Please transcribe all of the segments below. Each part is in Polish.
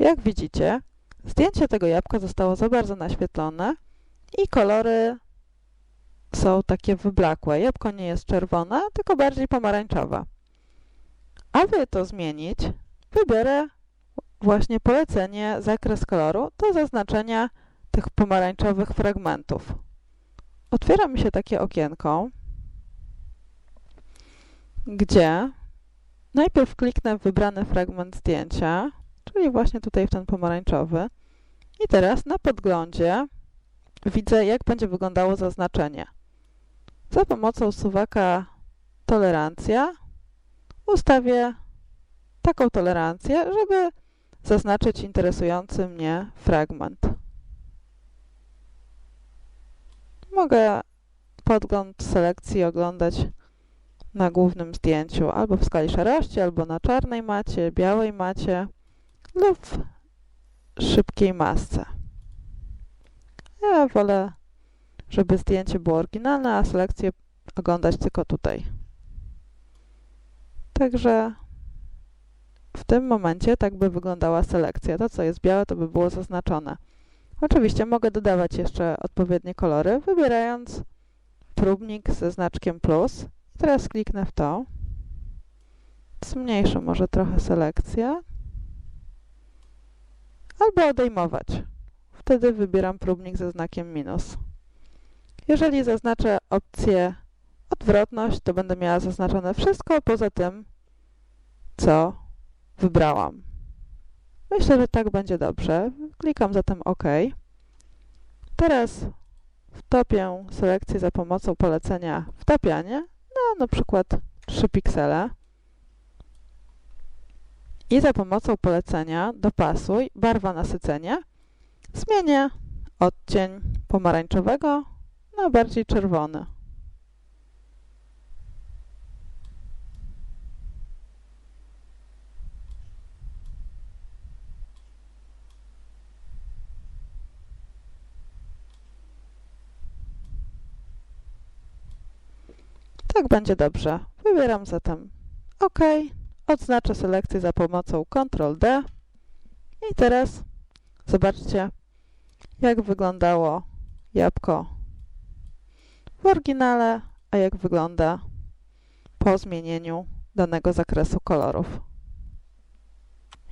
Jak widzicie, zdjęcie tego jabłka zostało za bardzo naświetlone i kolory są takie wyblakłe. Jabłko nie jest czerwone, tylko bardziej pomarańczowe. Aby to zmienić, wybiorę właśnie polecenie zakres koloru do zaznaczenia tych pomarańczowych fragmentów. Otwiera mi się takie okienko, gdzie najpierw kliknę w wybrany fragment zdjęcia, czyli właśnie tutaj w ten pomarańczowy i teraz na podglądzie widzę, jak będzie wyglądało zaznaczenie. Za pomocą suwaka tolerancja ustawię taką tolerancję, żeby zaznaczyć interesujący mnie fragment. Mogę podgląd selekcji oglądać na głównym zdjęciu albo w skali szarości, albo na czarnej macie, białej macie lub szybkiej masce. Ja wolę, żeby zdjęcie było oryginalne, a selekcję oglądać tylko tutaj. Także w tym momencie tak by wyglądała selekcja. To, co jest białe, to by było zaznaczone. Oczywiście mogę dodawać jeszcze odpowiednie kolory, wybierając próbnik ze znaczkiem plus. Teraz kliknę w to. Zmniejszę może trochę selekcję. Albo odejmować. Wtedy wybieram próbnik ze znakiem minus. Jeżeli zaznaczę opcję odwrotność, to będę miała zaznaczone wszystko poza tym, co wybrałam. Myślę, że tak będzie dobrze. Klikam zatem OK. Teraz wtopię selekcję za pomocą polecenia wtapianie na na przykład 3 piksele i za pomocą polecenia dopasuj barwa nasycenia zmienię odcień pomarańczowego na bardziej czerwony. Tak będzie dobrze. Wybieram zatem OK. Odznaczę selekcję za pomocą Ctrl D. I teraz zobaczcie, jak wyglądało jabłko w oryginale, a jak wygląda po zmienieniu danego zakresu kolorów.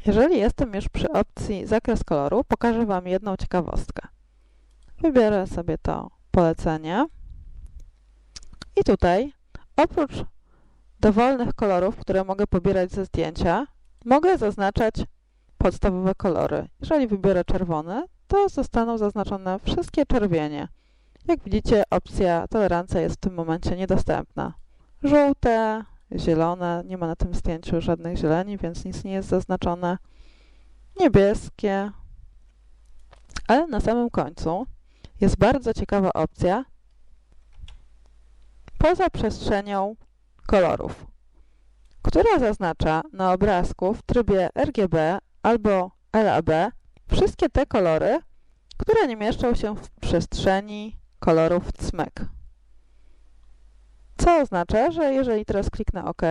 Jeżeli jestem już przy opcji zakres koloru, pokażę Wam jedną ciekawostkę. Wybiorę sobie to polecenie i tutaj Oprócz dowolnych kolorów, które mogę pobierać ze zdjęcia, mogę zaznaczać podstawowe kolory. Jeżeli wybiorę czerwony, to zostaną zaznaczone wszystkie czerwienie. Jak widzicie, opcja tolerancja jest w tym momencie niedostępna. Żółte, zielone, nie ma na tym zdjęciu żadnych zieleni, więc nic nie jest zaznaczone. Niebieskie. Ale na samym końcu jest bardzo ciekawa opcja, poza przestrzenią kolorów, która zaznacza na obrazku w trybie RGB albo LAB wszystkie te kolory, które nie mieszczą się w przestrzeni kolorów CMYK. Co oznacza, że jeżeli teraz kliknę OK,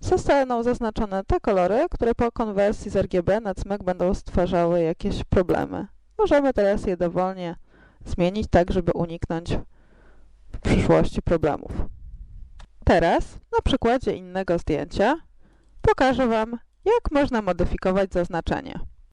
zostaną zaznaczone te kolory, które po konwersji z RGB na CMYK będą stwarzały jakieś problemy. Możemy teraz je dowolnie zmienić tak, żeby uniknąć w przyszłości problemów. Teraz, na przykładzie innego zdjęcia, pokażę Wam, jak można modyfikować zaznaczenie.